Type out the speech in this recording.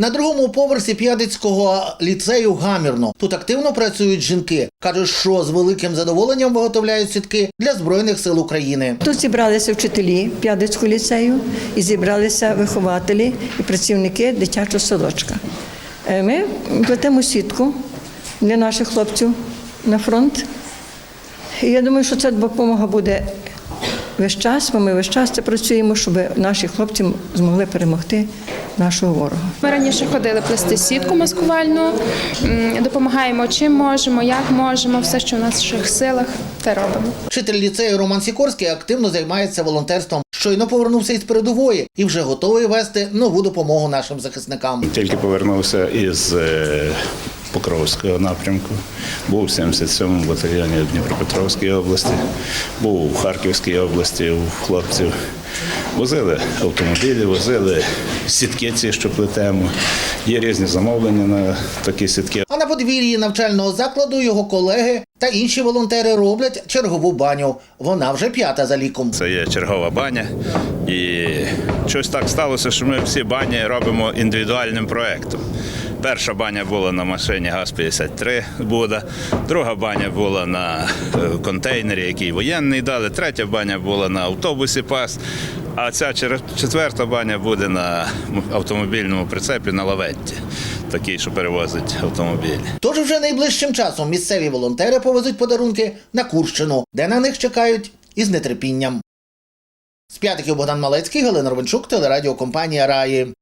На другому поверсі П'ядицького ліцею гамірно. Тут активно працюють жінки. кажуть, що з великим задоволенням виготовляють сітки для збройних сил України. Тут зібралися вчителі П'ядицького ліцею і зібралися вихователі і працівники дитячого садочка. Е, Ми плетемо сітку для наших хлопців на фронт. І я думаю, що ця допомога буде весь час, бо ми весь час це працюємо, щоб наші хлопці змогли перемогти нашого ворога. Ми раніше ходили плести сітку маскувальну, допомагаємо чим можемо, як можемо, все, що в наших силах, те робимо. Вчитель ліцею Роман Сікорський активно займається волонтерством. Щойно повернувся із передової і вже готовий вести нову допомогу нашим захисникам. Тільки повернувся із е, Покровського напрямку. Був в 77-му батальйоні в Дніпропетровській області, був у Харківській області у хлопців. Возили автомобілі, возили сітки ці, що плетемо. Є різні замовлення на такі сітки. А на подвір'ї навчального закладу його колеги та інші волонтери роблять чергову баню. Вона вже п'ята за ліком. Це є чергова баня. І щось так сталося, що ми всі бані робимо індивідуальним проєктом. Перша баня була на машині ГАЗ-53 Буда, друга баня була на е, контейнері, який воєнний дали, третя баня була на автобусі ПАС, а ця четверта баня буде на автомобільному прицепі на лаветті, такий, що перевозить автомобілі. Тож вже найближчим часом місцеві волонтери повезуть подарунки на Курщину, де на них чекають із нетерпінням. З п'ятиків Богдан Малецький, Галина Ровенчук, телерадіокомпанія Раї.